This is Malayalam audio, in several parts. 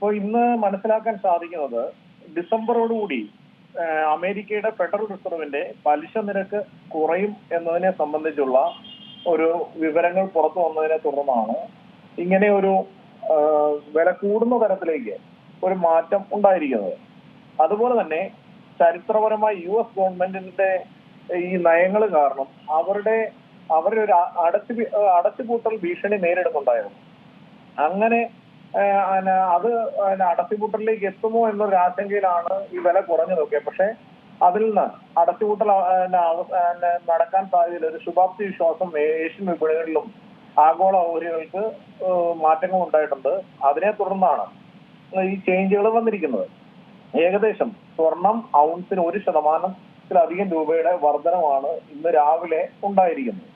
ഇപ്പൊ ഇന്ന് മനസ്സിലാക്കാൻ സാധിക്കുന്നത് ഡിസംബറോടുകൂടി അമേരിക്കയുടെ ഫെഡറൽ റിസർവിന്റെ പലിശ നിരക്ക് കുറയും എന്നതിനെ സംബന്ധിച്ചുള്ള ഒരു വിവരങ്ങൾ പുറത്തു വന്നതിനെ തുടർന്നാണ് ഇങ്ങനെ ഒരു വില കൂടുന്ന തരത്തിലേക്ക് ഒരു മാറ്റം ഉണ്ടായിരിക്കുന്നത്. അതുപോലെ തന്നെ ചരിത്രപരമായി യു എസ് ഗവൺമെന്റിന്റെ ഈ നയങ്ങൾ കാരണം അവരുടെ അവരുടെ ഒരു അടച്ചു അടച്ചുപൂട്ടൽ ഭീഷണി നേരിടുന്നുണ്ടായിരുന്നു. അങ്ങനെ അത് അടച്ചുപൂട്ടലിലേക്ക് എത്തുമോ എന്നൊരു ആശങ്കയിലാണ് ഈ വില കുറഞ്ഞതൊക്കെ പക്ഷെ അതിൽ നിന്ന് അടച്ചുപൂട്ടൽ നടക്കാൻ സാധ്യതയില്ല. ഒരു ശുഭാപ്തി വിശ്വാസം ഏഷ്യൻ വിപണികളിലും ആഗോള ഓഹരികൾക്ക് മാറ്റങ്ങൾ ഉണ്ടായിട്ടുണ്ട്. അതിനെ തുടർന്നാണ് ഈ ചേഞ്ചുകൾ വന്നിരിക്കുന്നത്. ഏകദേശം സ്വർണം ഔൺസിന് ഒരു ശതമാനത്തിലധികം രൂപയുടെ വർധനമാണ് ഇന്ന് രാവിലെ ഉണ്ടായിരിക്കുന്നത്.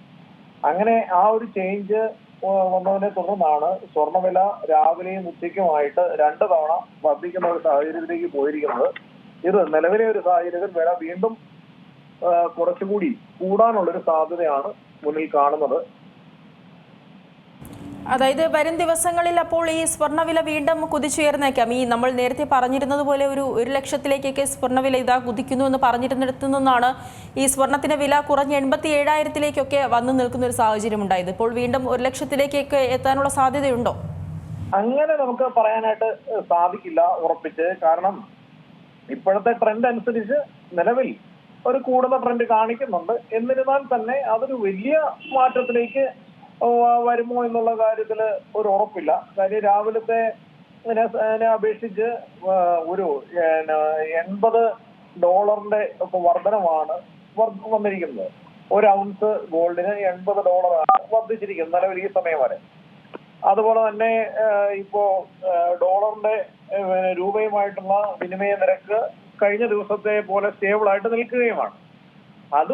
അങ്ങനെ ആ ഒരു ചേഞ്ച് വന്നതിനെ തുടർന്നാണ് സ്വർണവില രാവിലെയും ഉച്ചയ്ക്കുമായിട്ട് രണ്ട് തവണ വർദ്ധിക്കുന്ന ഒരു സാഹചര്യത്തിലേക്ക് പോയിരിക്കുന്നത്. ഇത് നിലവിലെ ഒരു സാഹചര്യത്തിൽ വില വീണ്ടും കുറച്ചുകൂടി കൂടാനുള്ളൊരു സാധ്യതയാണ് മുന്നിൽ കാണുന്നത്. അതായത് വരും ദിവസങ്ങളിൽ അപ്പോൾ ഈ സ്വർണവില വീണ്ടും കുതിച്ചുയർന്നേക്കാം. ഈ നമ്മൾ നേരത്തെ പറഞ്ഞിരുന്നത് പോലെ ഒരു ഒരു ലക്ഷത്തിലേക്കൊക്കെ സ്വർണവില ഇതാ കുതിക്കുന്നു എന്ന് പറഞ്ഞിരുന്നിടത്തു നിന്നാണ് ഈ സ്വർണത്തിന്റെ വില കുറഞ്ഞ് എൺപത്തി ഏഴായിരത്തിലേക്കൊക്കെ വന്നു നിൽക്കുന്ന ഒരു സാഹചര്യം ഉണ്ടായത്. ഇപ്പോൾ വീണ്ടും ഒരു ലക്ഷത്തിലേക്കൊക്കെ എത്താനുള്ള സാധ്യതയുണ്ടോ? അങ്ങനെ നമുക്ക് പറയാനായിട്ട് സാധിക്കില്ല ഉറപ്പിച്ച്. കാരണം ഇപ്പോഴത്തെ ട്രെൻഡ് അനുസരിച്ച് നിലവിൽ ഒരു കൂടുതൽ ട്രെൻഡ് കാണിക്കുന്നുണ്ട്. എന്നിരുന്നാൽ തന്നെ അതൊരു വലിയ മാറ്റത്തിലേക്ക് വരുമോ എന്നുള്ള കാര്യത്തിൽ ഒരു ഉറപ്പില്ല. കാര്യം രാവിലത്തെ അപേക്ഷിച്ച് ഒരു എൺപത് ഡോളറിന്റെ വർധനമാണ് വന്നിരിക്കുന്നത്. ഒരു ഔൺസ് ഗോൾഡിന് എൺപത് ഡോളറാണ് വർദ്ധിച്ചിരിക്കുന്നത് നിലവിൽ ഈ സമയം വരെ. അതുപോലെ തന്നെ ഇപ്പോ ഡോളറിന്റെ രൂപയുമായിട്ടുള്ള വിനിമയ നിരക്ക് കഴിഞ്ഞ ദിവസത്തെ പോലെ സ്റ്റേബിൾ ആയിട്ട് നിൽക്കുകയുമാണ്. അത്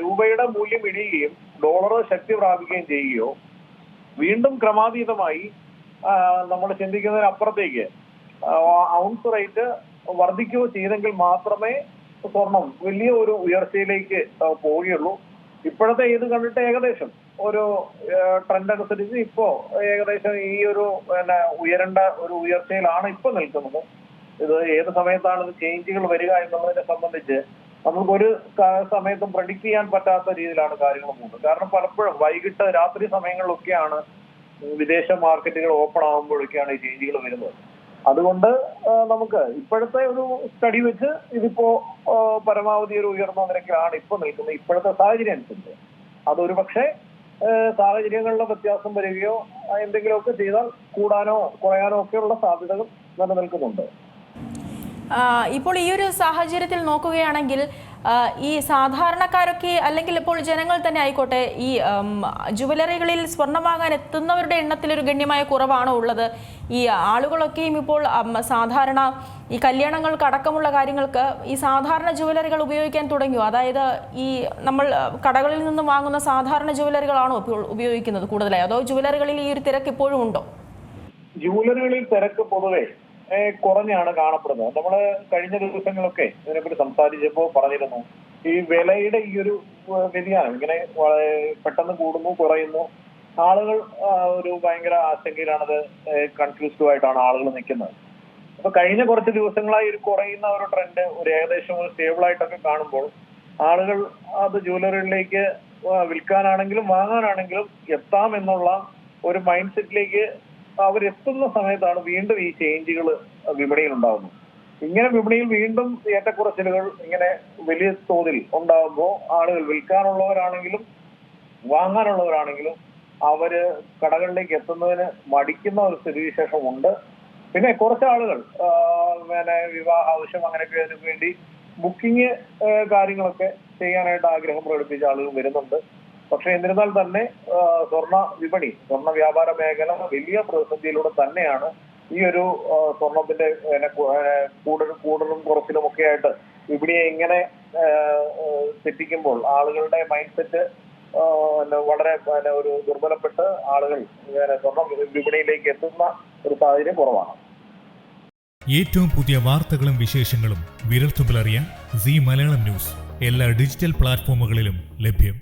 രൂപയുടെ മൂല്യം ഇടിയുകയും ഡോളർ ശക്തി പ്രാപിക്കുകയും ചെയ്യുകയോ വീണ്ടും ക്രമാതീതമായി നമ്മൾ ചിന്തിക്കുന്നതിനപ്പുറത്തേക്ക് ഔൺസ് റേറ്റ് വർദ്ധിക്കുകയോ ചെയ്തെങ്കിൽ മാത്രമേ സ്വർണം വലിയ ഒരു ഉയർച്ചയിലേക്ക് പോവുകയുള്ളൂ. ഇപ്പോഴത്തെ ഇത് കണ്ടിട്ട് ഏകദേശം ഒരു ട്രെൻഡ് അനുസരിച്ച് ഇപ്പോ ഏകദേശം ഈ ഒരു പിന്നെ ഉയരേണ്ട ഒരു ഉയർച്ചയിലാണ് ഇപ്പൊ നിൽക്കുന്നത്. ഇത് ഏത് സമയത്താണ് ഇത് ചേഞ്ചുകൾ വരിക എന്നുള്ളതിനെ സംബന്ധിച്ച് നമുക്ക് ഒരു ക- സമയത്തും പ്രഡിക്ട് ചെയ്യാൻ പറ്റാത്ത രീതിയിലാണ് കാര്യങ്ങൾ പോകുന്നത്. കാരണം പലപ്പോഴും വൈകിട്ട് രാത്രി സമയങ്ങളിലൊക്കെയാണ് വിദേശ മാർക്കറ്റുകൾ ഓപ്പൺ ആകുമ്പോഴൊക്കെയാണ് ഈ ചേഞ്ചുകൾ വരുന്നത്. അതുകൊണ്ട് നമുക്ക് ഇപ്പോഴത്തെ ഒരു സ്റ്റഡി വെച്ച് ഇതിപ്പോ പരമാവധി ഒരു ഉയർന്ന നിരക്കിലാണ് ഇപ്പൊ നിൽക്കുന്നത്. ഇപ്പോഴത്തെ സാഹചര്യം അനുസരിച്ച്. അതൊരു പക്ഷേ സാഹചര്യങ്ങളിലെ വ്യത്യാസം വരികയോ എന്തെങ്കിലുമൊക്കെ ചെയ്താൽ കൂടാനോ കുറയാനോ ഒക്കെയുള്ള സാധ്യതകൾ നിലനിൽക്കുന്നുണ്ട്. ഇപ്പോൾ ഈ ഒരു സാഹചര്യത്തിൽ നോക്കുകയാണെങ്കിൽ ഈ സാധാരണക്കാരൊക്കെ അല്ലെങ്കിൽ ഇപ്പോൾ ജനങ്ങൾ തന്നെ ആയിക്കോട്ടെ ഈ ജുവലറികളിൽ സ്വർണം വാങ്ങാൻ എത്തുന്നവരുടെ എണ്ണത്തിൽ ഒരു ഗണ്യമായ കുറവാണോ ഉള്ളത്. ഈ ആളുകളൊക്കെയും ഇപ്പോൾ സാധാരണ ഈ കല്യാണങ്ങൾക്ക് അടക്കമുള്ള കാര്യങ്ങൾക്ക് ഈ സാധാരണ ജുവലറികൾ ഉപയോഗിക്കാൻ തുടങ്ങിയോ? അതായത് ഈ നമ്മൾ കടകളിൽ നിന്ന് വാങ്ങുന്ന സാധാരണ ജുവലറികളാണോ ഇപ്പോൾ ഉപയോഗിക്കുന്നത് കൂടുതലായി? അതോ ജുവലറികളിൽ ഈ ഒരു തിരക്ക് ഇപ്പോഴും ഉണ്ടോ? ജുവലറികളിൽ തിരക്ക് പൊതുവെ കുറഞ്ഞാണ് കാണപ്പെടുന്നത്. നമ്മൾ കഴിഞ്ഞ ദിവസങ്ങളൊക്കെ ഇതിനെപ്പറ്റി സംസാരിച്ചപ്പോൾ പറഞ്ഞിരുന്നു. ഈ വിലയുടെ ഈ ഒരു വ്യതിയാനം ഇങ്ങനെ പെട്ടെന്ന് കൂടുന്നു കുറയുന്നു. ആളുകൾ ഒരു ഭയങ്കര ആശങ്കയിലാണത് കൺഫ്യൂസ്ഡ് ആയിട്ടാണ് ആളുകൾ നിൽക്കുന്നത്. അപ്പൊ കഴിഞ്ഞ കുറച്ച് ദിവസങ്ങളായി ഒരു കുറയുന്ന ഒരു ട്രെൻഡ് ഒരു ഏകദേശം ഒരു സ്റ്റേബിൾ ആയിട്ടൊക്കെ കാണുമ്പോൾ ആളുകൾ അത് ജ്വല്ലറികളിലേക്ക് വിൽക്കാനാണെങ്കിലും വാങ്ങാനാണെങ്കിലും എത്താം എന്നുള്ള ഒരു മൈൻഡ് സെറ്റിലേക്ക് അവരെത്തുന്ന സമയത്താണ് വീണ്ടും ഈ ചേഞ്ചുകൾ വിപണിയിൽ ഉണ്ടാകുന്നത് ഇങ്ങനെ വിപണിയിൽ വീണ്ടും ഏറ്റക്കുറച്ചിലുകൾ ഇങ്ങനെ വലിയ തോതിൽ ഉണ്ടാകുമ്പോൾ ആളുകൾ വിൽക്കാനുള്ളവരാണെങ്കിലും വാങ്ങാനുള്ളവരാണെങ്കിലും അവർ കടകളിലേക്ക് എത്തുന്നതിന് മടിക്കുന്ന ഒരു സ്ഥിതിവിശേഷം ഉണ്ട് പിന്നെ കുറച്ച് ആളുകൾ പിന്നെ വിവാഹ ആവശ്യം അങ്ങനെയൊക്കെ അതിനു വേണ്ടി ബുക്കിംഗ് കാര്യങ്ങളൊക്കെ ചെയ്യാനായിട്ട് ആഗ്രഹം പ്രകടിപ്പിച്ച ആളുകൾ വരുന്നുണ്ട്. പക്ഷെ എന്നിരുന്നാൽ തന്നെ സ്വർണ വിപണി സ്വർണ വ്യാപാര മേഖല വലിയ പ്രതിസന്ധിയിലൂടെ തന്നെയാണ് ഈ ഒരു സ്വർണത്തിന്റെ കൂടുതലും കൂടുതലും കുറച്ചിലും ഒക്കെ ആയിട്ട് വിപണിയെ എങ്ങനെ തെറ്റിക്കുമ്പോൾ ആളുകളുടെ മൈൻഡ് സെറ്റ് വളരെ ഒരു ദുർബലപ്പെട്ട് ആളുകൾ സ്വർണം വിപണിയിലേക്ക് എത്തുന്ന ഒരു സാഹചര്യം കുറവാണ്. ഏറ്റവും പുതിയ വാർത്തകളും വിശേഷങ്ങളും വിരൽത്തുമ്പിലറിയാൻ സി മലയാളം ന്യൂസ്. എല്ലാ ഡിജിറ്റൽ പ്ലാറ്റ്ഫോമുകളിലും ലഭ്യം.